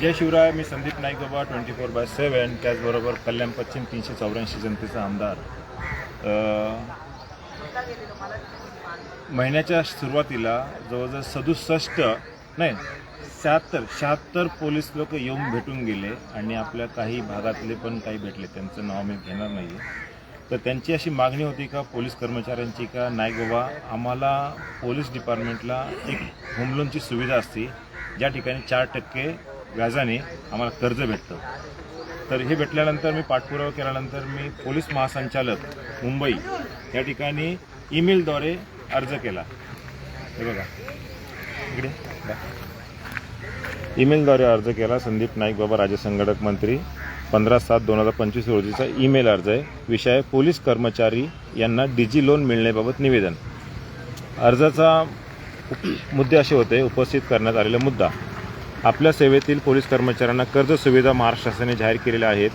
जय शिवराय मी संदीप नाईक बाबा twenty four by seven त्याचबरोबर कल्याण पश्चिम तीनशे चौऱ्याऐंशी जनतेचा आमदार. महिन्याच्या सुरुवातीला जवळजवळ सदुसष्ट नाही शहात्तर शहात्तर पोलीस लोक येऊन भेटून गेले आणि आपल्या काही भागातले पण काही भेटले त्यांचं नाव मी घेणार नाही तर त्यांची अशी मागणी होती का पोलीस कर्मचाऱ्यांची का? नाही बाबा आम्हाला पोलीस डिपार्टमेंटला एक होम लोनची सुविधा असते ज्या ठिकाणी चार टक्के व्याजाने आम्हाला कर्ज भेटतं. तर हे भेटल्यानंतर मी पाठपुरावा केल्यानंतर मी पोलीस महासंचालक मुंबई या ठिकाणी ईमेलद्वारे अर्ज केला. हे बघा. इकडे. ईमेलद्वारे अर्ज केला संदीप नाईक बाबा राज्य संघटक मंत्री. पंधरा सात दोन हजार पंचवीस रोजीचा ईमेल अर्ज आहे. विषय पोलीस कर्मचारी यांना डिजी लोन मिळण्याबाबत निवेदन. अर्जाचा मुद्दे असे होते उपस्थित करण्यात आलेला मुद्दा. आपल्या सेवेतील पोलीस कर्मचाऱ्यांना कर्ज सुविधा महाराष्ट्र शासनाने जाहीर केलेल्या आहेत.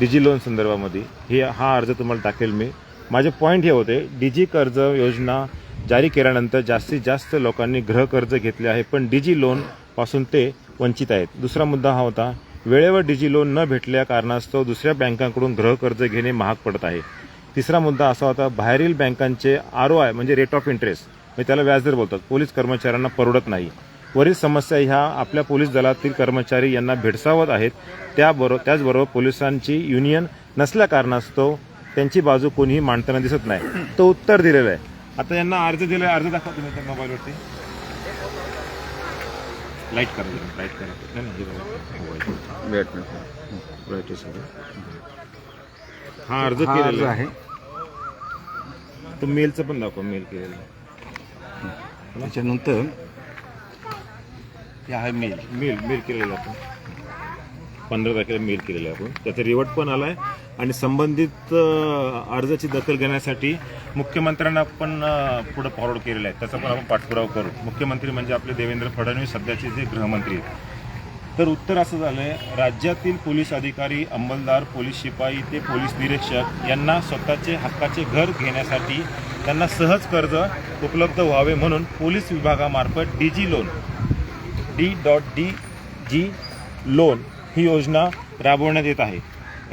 डिजी लोन संदर्भामध्ये. हे हा अर्ज तुम्हाला टाकेल मी. माझे पॉईंट हे होते डिजी कर्ज योजना जारी केल्यानंतर जास्तीत जास्त लोकांनी गृहकर्ज घेतले आहे पण डिजी लोनपासून ते वंचित आहेत. दुसरा मुद्दा हा होता वेळेवर डिजी लोन न भेटल्या कारणास्तव दुसऱ्या बँकांकडून गृहकर्ज घेणे महाग पडत आहे. तिसरा मुद्दा असा होता बाहेरील बँकांचे आर ओ आय म्हणजे रेट ऑफ इंटरेस्ट म्हणजे त्याला व्याजदर बोलतात पोलीस कर्मचाऱ्यांना परवडत नाही. वरील समस्या ह्या आपल्या पोलीस दलातील कर्मचारी यांना भेडसावत आहेत. त्याबरोबर त्याचबरोबर पोलिसांची युनियन नसल्या कारणास्तव त्यांची बाजू कोणीही मांडताना दिसत नाही. तो उत्तर दिलेलं आहे. आता यांना अर्ज दिला अर्ज दाखवा तुम्ही त्या मोबाईलवरती. लाइट करा लाइट करा. नाही, हा अर्ज केलेला आहे. तो मेलचं पण दाखवा मेल केलेलं त्याच्यानंतर हे आहे मेल. मेल मेल केलेलं आपण. पंधरा तारखेला मेल केलेलं आहे आपण. त्याचा रिवॉर्ड पण आला आहे आणि संबंधित अर्जाची दखल घेण्यासाठी मुख्यमंत्र्यांना पण पुढं पुढे फॉरवर्ड केलेलं आहे. त्याचा पण आपण पाठपुरावा करू. मुख्यमंत्री म्हणजे आपले देवेंद्र फडणवीस सध्याचे जे गृहमंत्री आहेत. तर उत्तर असं झालं आहे राज्यातील पोलीस अधिकारी अंमलदार पोलीस शिपाई ते पोलीस निरीक्षक यांना स्वतःचे हक्काचे घर घेण्यासाठी त्यांना सहज कर्ज उपलब्ध व्हावे म्हणून पोलीस विभागामार्फत DG loan D dot D G loan ही योजना राबवण्यात येत आहे.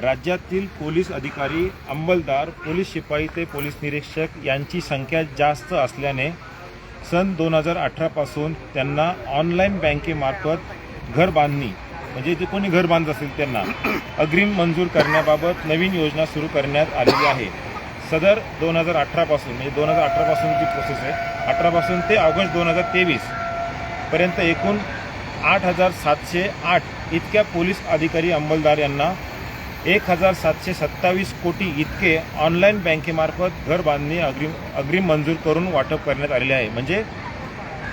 राज्यातील पोलीस अधिकारी अंमलदार पोलीस शिपाई ते पोलीस निरीक्षक यांची संख्या जास्त असल्याने सन दोन हजार अठरापासून त्यांना ऑनलाईन बँकेमार्फत घर बांधणी म्हणजे जे कोणी घर बांधत असेल त्यांना अग्रिम मंजूर करण्याबाबत नवीन योजना सुरू करण्यात आलेली आहे. सदर दोन हजार अठरापासून म्हणजे दोन हजार अठरापासूनची प्रोसेस आहे अठरापासून ते ऑगस्ट दोन हजार तेवीस पर्यंत एकूण आठ हजार सातशे आठ इतक्या पोलीस अधिकारी अंमलदार यांना एक हजार सातशे सत्तावीस कोटी इतके ऑनलाईन बँकेमार्फत घर बांधणी अग्रिम अग्रिम मंजूर करून वाटप करण्यात आलेले आहे. म्हणजे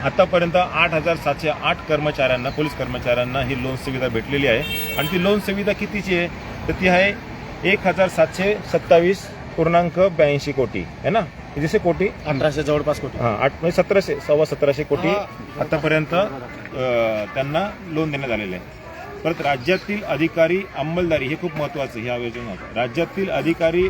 आतापर्यंत आठ हजार सातशे आठ कर्मचाऱ्यांना पोलीस कर्मचाऱ्यांना ही लोन सुविधा भेटलेली आहे. आणि ती लोन सुविधा कितीची आहे? तर ती आहे एक हजार सातशे सत्तावीस पूर्णांक ब्याऐंशी कोटी आहे ना? जसे कोटी? अठराशे जवळपास कोटी. हां आठ म्हणजे सतराशे सव्वा सतराशे कोटी आतापर्यंत त्यांना लोन देण्यात आलेले आहे. परत राज्यातील अधिकारी अंमलदारी हे खूप महत्त्वाचं ह्या योजनेत राज्यातील अधिकारी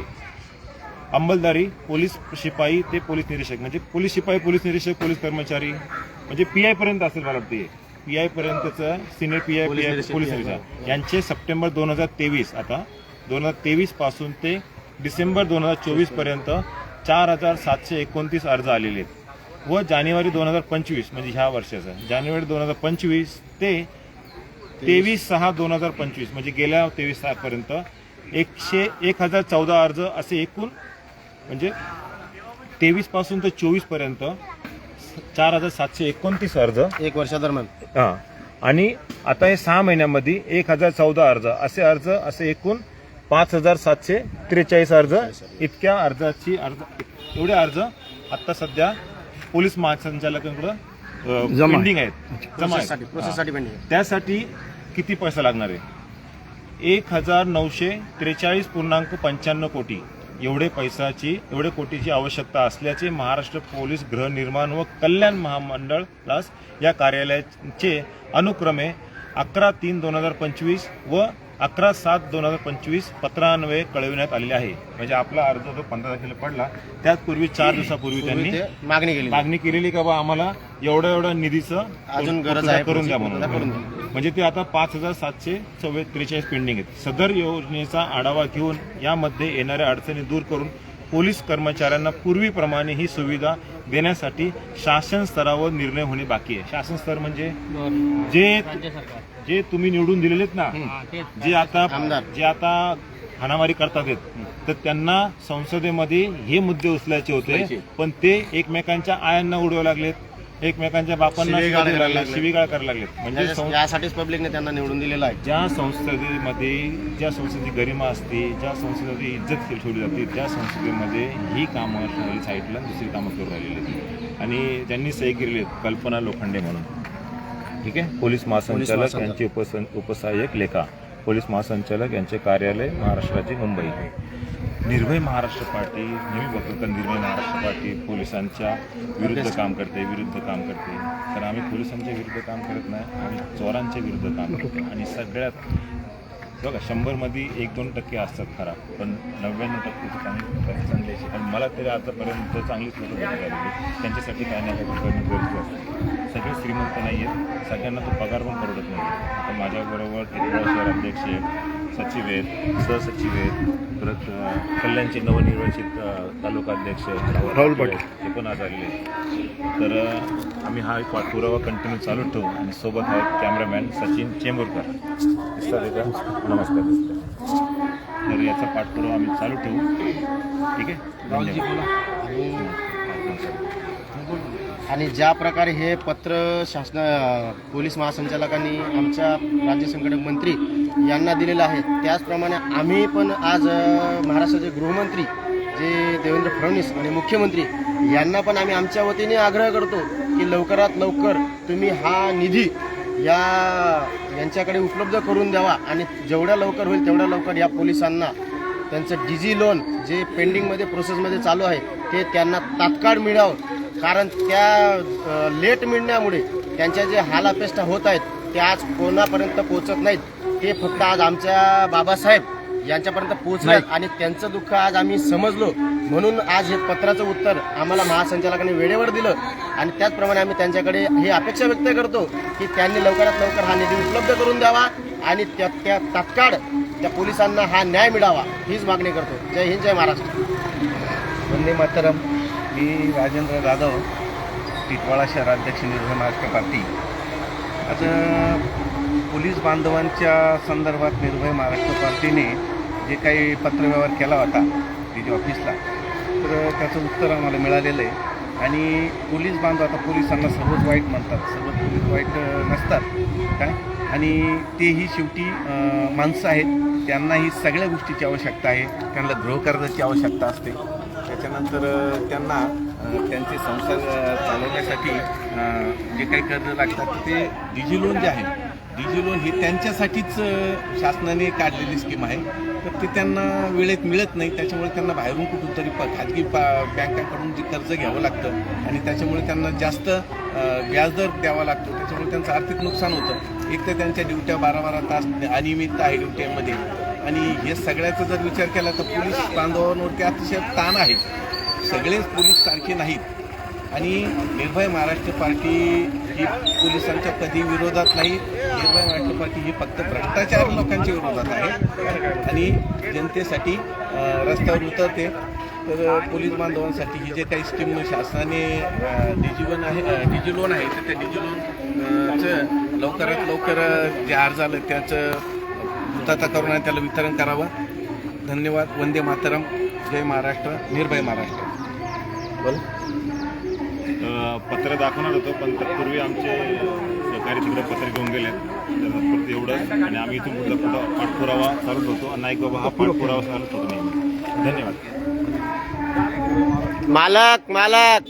अंमलदारी पोलीस शिपाई ते पोलीस निरीक्षक. म्हणजे पोलीस शिपाई पोलीस निरीक्षक पोलीस कर्मचारी म्हणजे पी आय पर्यंत असेल मला वाटते P I पर्यंतचं senior P I P I police निरीक्षक. यांचे सप्टेंबर दोन हजार तेवीस आता दोन हजार तेवीसपासून ते डिसेंबर दोन हजार चोवीसपर्यंत चार हजार सातशे एकोणतीस अर्ज आलेले आहेत. व जानेवारी दोन हजार पंचवीस म्हणजे ह्या वर्षाचा जानेवारी दोन हजार पंचवीस ते तेवीस सहा दोन हजार पंचवीस म्हणजे गेल्या तेवीस सहापर्यंत एकशे एक हजार चौदा अर्ज असे एकूण म्हणजे तेवीसपासून ते चोवीसपर्यंत चार हजार सातशे एकोणतीस अर्ज. एक वर्षादरम्यान. हा. आणि आता हे सहा महिन्यामध्ये एक हजार चौदा अर्ज असे अर्ज असे एकूण पाच हजार सातशे त्रेचाळीस अर्ज. इतक्या अर्जाची अर्ज एवढे अर्ज आता सध्या पोलीस महासंचालकांकडं पेंडिंग आहेत. जमा त्यासाठी किती पैसा लागणार आहे? एक हजार नऊशे त्रेचाळीस पूर्णांक पंच्याण्णव कोटी. एवढे पैशाची एवढे कोटीची आवश्यकता असल्याचे महाराष्ट्र पोलीस गृहनिर्माण व कल्याण महामंडळास या कार्यालयाचे अनुक्रमे अकरा तीन दोन हजार पंचवीस व अकरा सात दोन हजार पंचवीस पत्रान्वये कळविण्यात आलेले आहे. म्हणजे आपला अर्ज जो पंधरा तारखेला पडला त्याचपूर्वी चार दिवसापूर्वी त्यांनी मागणी केली मागणी केलेली का बा आम्हाला एवढ्या एवढ्या निधीचं अजून गरज आहे करून द्या म्हणून. म्हणजे ते आता पाच हजार सातशे चव्वे त्रेचाळीस पेंडिंग आहेत. सदर योजनेचा आढावा घेऊन यामध्ये येणाऱ्या अडचणी दूर करून पोलीस कर्मचाऱ्यांना पूर्वीप्रमाणे ही सुविधा देण्यासाठी शासन स्तरावर निर्णय होणे बाकी आहे. शासन स्तर म्हणजे जे जे तुम्ही निवडून दिलेलेत ना जे आता आमदार. जे आता हाणामारी करतात आहेत, तर त्यांना संसदेमध्ये हे मुद्दे उचलायचे होते पण ते एकमेकांच्या आयांना उडवायला लागलेत. एकमेकांच्या बापांना शिवीगाळ शिव्या करायला. शिवीगाळ लागलेत. म्हणजे त्याच्या- सं- यासाठीच पब्लिकने त्यांना निवडून दिलेलं आहे. ज्या संसदेमध्ये ज्या संसदेची गरिमा असते ज्या संसदेची इज्जत केली ठेवली जाते त्या संसदेमध्ये ही कामं राहिली साईडला दुसरी कामं करून राहिलेली आहेत. आणि त्यांनी सही केलेली आहेत कल्पना लोखंडे म्हणून. ठीक आहे? पोलीस महासंचालक महासंचालक. यांचे उपस उपसहाय्यक लेखा. पोलीस महासंचालक यांचे कार्यालय महाराष्ट्राची मुंबई. निर्भय महाराष्ट्र पार्टी नेहमी बघतो तर निर्भय महाराष्ट्र पार्टी पोलिसांच्या विरुद्ध काम करते विरुद्ध काम करते. तर आम्ही पोलिसांच्या विरुद्ध काम करत नाही आम्ही चोरांच्या विरुद्ध काम करतो. आणि सगळ्यात बघा शंभरमध्ये एक दोन टक्के असतात खराब पण नव्याण्णव टक्के तर चांगली चांगली आणि मला तरी आतापर्यंत चांगलीच लोकं भेटत आलेली त्यांच्यासाठी काय नाही काय करणं गरजेचं असतं. सगळे श्रीमंत नाही आहेत सगळ्यांना तो पगार पण परवडत नाही आता माझ्याबरोबर टिपरा शहर अध्यक्ष आहेत सचिव आहेत सहसचिव आहेत परत कल्याणचे नवनिर्वाचित तालुका अध्यक्ष राहुल पाटील हे पण आज आलेले आहेत. तर आम्ही हा एक पाठपुरावा कंटिन्यू चालू ठेवू आणि सोबत आहेत कॅमेरामॅन सचिन चेंबूरकर. दिसतात का? नमस्कार दिसतात तर याचा पाठपुरावा आम्ही चालू ठेवू. ठीक आहे? आणि ज्या प्रकारे हे पत्र शासन पोलीस महासंचालकांनी आमच्या राज्य संघटक मंत्री यांना दिलेलं आहे. त्याचप्रमाणे आम्ही पण आज महाराष्ट्राचे गृहमंत्री जे देवेंद्र फडणवीस आणि मुख्यमंत्री यांना पण आम्ही आमच्या वतीने आग्रह करतो की लवकरात लवकर तुम्ही हा निधी या यांच्याकडे उपलब्ध करून द्यावा आणि जेवढ्या लवकर होईल तेवढ्या लवकर या पोलिसांना त्यांचं डिजी लोन जे पेंडिंगमध्ये प्रोसेसमध्ये चालू आहे ते त्यांना तात्काळ मिळावं. कारण त्या लेट मिळण्यामुळे त्यांच्या जे हालापेष्टा होत आहेत ते आज कोणापर्यंत पोहोचत नाहीत. ते फक्त आज आमच्या बाबासाहेब यांच्यापर्यंत पोहोचल्यात आणि त्यांचं दुःख आज आम्ही समजलो. म्हणून आज हे पत्राचं उत्तर आम्हाला महासंचालकांनी वेळेवर दिलं आणि त्याचप्रमाणे आम्ही त्यांच्याकडे ही अपेक्षा व्यक्त करतो की त्यांनी लवकरात लवकर हा निधी उपलब्ध करून द्यावा आणि त्या त्या तात्काळ त्या पोलिसांना हा न्याय मिळावा हीच मागणी करतो. जय हिंद जय महाराष्ट्र. वंदे मातरम. मी राजेंद्र जाधव टिटवाळा शहराध्यक्ष निर्भय महाराष्ट्र पार्टी. अ, पोलीस बांधवांच्या संदर्भात निर्भय महाराष्ट्र पार्टीने जे काही पत्रव्यवहार केला होता डी ऑफिसला तर त्याचं उत्तर आम्हाला मिळालेलं आहे. आणि पोलीस बांधव आता पोलिसांना सर्वच वाईट म्हणतात सर्वच पोलीस वाईट नसतात. काय? आणि तेही शेवटी माणसं आहेत. त्यांनाही सगळ्या गोष्टीची आवश्यकता आहे. त्यांना गृहकर्जाची आवश्यकता असते. त्याच्यानंतर त्यांना त्यांचे संसार चालवण्यासाठी जे काही कर्ज लागतात ते डिजी लोन जे आहे डिजी लोन ही त्यांच्यासाठीच शासनाने काढलेली स्कीम आहे. तर ते त्यांना वेळेत मिळत नाही त्याच्यामुळे त्यांना बाहेरून कुठून तरी प खाजगी बँकांकडून जे कर्ज घ्यावं लागतं आणि त्याच्यामुळे त्यांना जास्त व्याजदर द्यावा लागतो. त्याच्यामुळे त्यांचं आर्थिक नुकसान होतं. एक तर त्यांच्या ड्युट्या बारा बारा तास अनियमित आहे ड्युट्यांमध्ये. आणि हे सगळ्याचा जर विचार केला तर पोलीस बांधवांवरती अतिशय ताण आहे. सगळेच पोलीस सारखे नाहीत. आणि निर्भय महाराष्ट्र पार्टी ही पोलिसांच्या कधी विरोधात नाही निर्भय महाराष्ट्र पार्टी ही फक्त भ्रष्टाचार लोकांच्या विरोधात आहे. आणि जनतेसाठी रस्त्यावर उतरते. तर पोलीस बांधवांसाठी ही जे काही स्कीम शासनाने डिजिलोन आहे डिजी लोन आहे. तर त्या डिजी लोनचं लवकरात लवकर जे अर्ज आलं त्याचं पूर्तता करून त्याला वितरण करावं. धन्यवाद. वंदे मातरम. जय महाराष्ट्र. निर्भय महाराष्ट्र. अ, पत्र दाखवणार होतो पण तत्पूर्वी आमचे सहकारी तिकडे पत्र घेऊन गेले तर फक्त एवढंच. आणि आम्ही इथून पुढचा पुढं पाठपुरावा चालूच होतो. नाईक बाबा हा पाठपुरावा चालूच होतो नेहमी. धन्यवाद. मालक मालक!